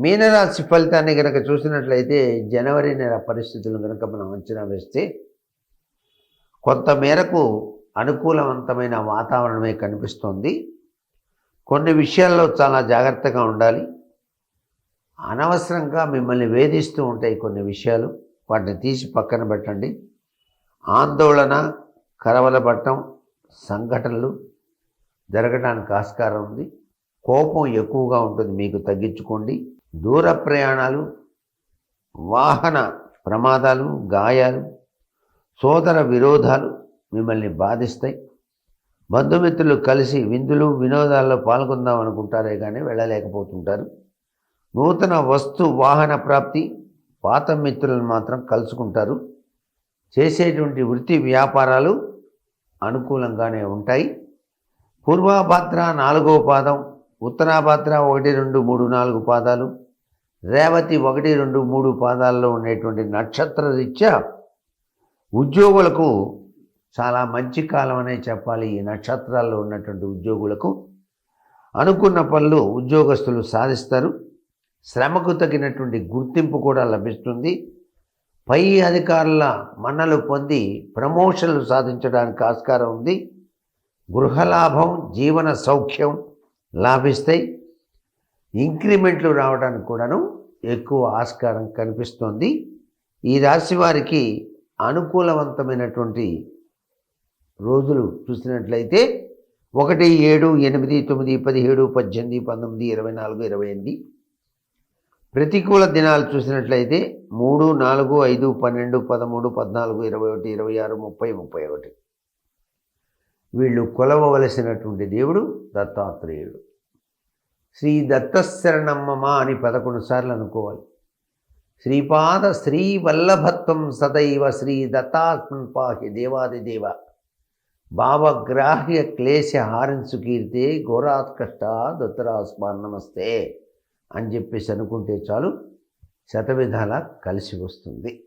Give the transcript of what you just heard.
మీనరాశి ఫలితాన్ని కనుక చూసినట్లయితే జనవరి నెల పరిస్థితులను కనుక మనం అంచనా వేస్తే కొంత మేరకు అనుకూలవంతమైన వాతావరణమే కనిపిస్తోంది. కొన్ని విషయాల్లో చాలా జాగ్రత్తగా ఉండాలి. అనవసరంగా మిమ్మల్ని వేధిస్తూ ఉంటాయి కొన్ని విషయాలు. వాటిని తీసి పక్కన పెట్టండి. ఆందోళన కలవలబట్టం సంఘటనలు జరగడానికి ఆస్కారం ఉంది. కోపం ఎక్కువగా ఉంటుంది. మీకు తగ్గించుకోండి. దూర ప్రయాణాలు వాహన ప్రమాదాలు గాయాలు సోదర విరోధాలు మిమ్మల్ని బాధిస్తాయి. బంధుమిత్రులు కలిసి విందులు వినోదాల్లో పాల్గొందాం అనుకుంటారే కానీ వెళ్ళలేకపోతుంటారు. నూతన వస్తు వాహన ప్రాప్తి పాత మిత్రులను మాత్రం కలుసుకుంటారు. చేసేటువంటి వృత్తి వ్యాపారాలు అనుకూలంగానే ఉంటాయి. పూర్వాభాద్ర నాలుగవ పాదం ఉత్తరాభాద్ర ఒకటి రెండు మూడు నాలుగు పాదాలు రేవతి ఒకటి రెండు మూడు పాదాల్లో ఉండేటువంటి నక్షత్ర రీత్యా ఉద్యోగులకు చాలా మంచి కాలం అనే చెప్పాలి. ఈ నక్షత్రాల్లో ఉన్నటువంటి ఉద్యోగులకు అనుకున్న పనులు ఉద్యోగస్తులు సాధిస్తారు. శ్రమకు తగినటువంటి గుర్తింపు కూడా లభిస్తుంది. పై అధికారుల మన్నలు పొంది ప్రమోషన్లు సాధించడానికి ఆస్కారం ఉంది. గృహలాభం జీవన సౌఖ్యం లాభిస్తాయి ఇంక్రిమెంట్లు రావడానికి కూడాను ఎక్కువ ఆస్కారం కనిపిస్తోంది. ఈ రాశి వారికి అనుకూలవంతమైనటువంటి రోజులు చూసినట్లయితే ఒకటి ఏడు ఎనిమిది తొమ్మిది పదిహేడు పద్దెనిమిది పంతొమ్మిది ఇరవై నాలుగు ఇరవై ఎనిమిది. ప్రతికూల దినాలు చూసినట్లయితే మూడు నాలుగు ఐదు పన్నెండు పదమూడు పద్నాలుగు ఇరవై ఒకటి ఇరవై ఆరు ముప్పై ముప్పై ఒకటి. వీళ్ళు కొలవవలసినటువంటి దేవుడు దత్తాత్రేయుడు. శ్రీ దత్తశరణమ్మమ అని పదకొండు సార్లు అనుకోవాలి. శ్రీపాద శ్రీ వల్లభత్వం సదైవ శ్రీ దత్తాత్మపాహి దేవాదిదేవ. భావగ్రాహ్య క్లేశ హారించు కీర్తే ఘోరాత్కష్ట దత్తరాస్మాన్ నమస్తే అని చెప్పేసి అనుకుంటే చాలు శతవిధాల కలిసి వస్తుంది.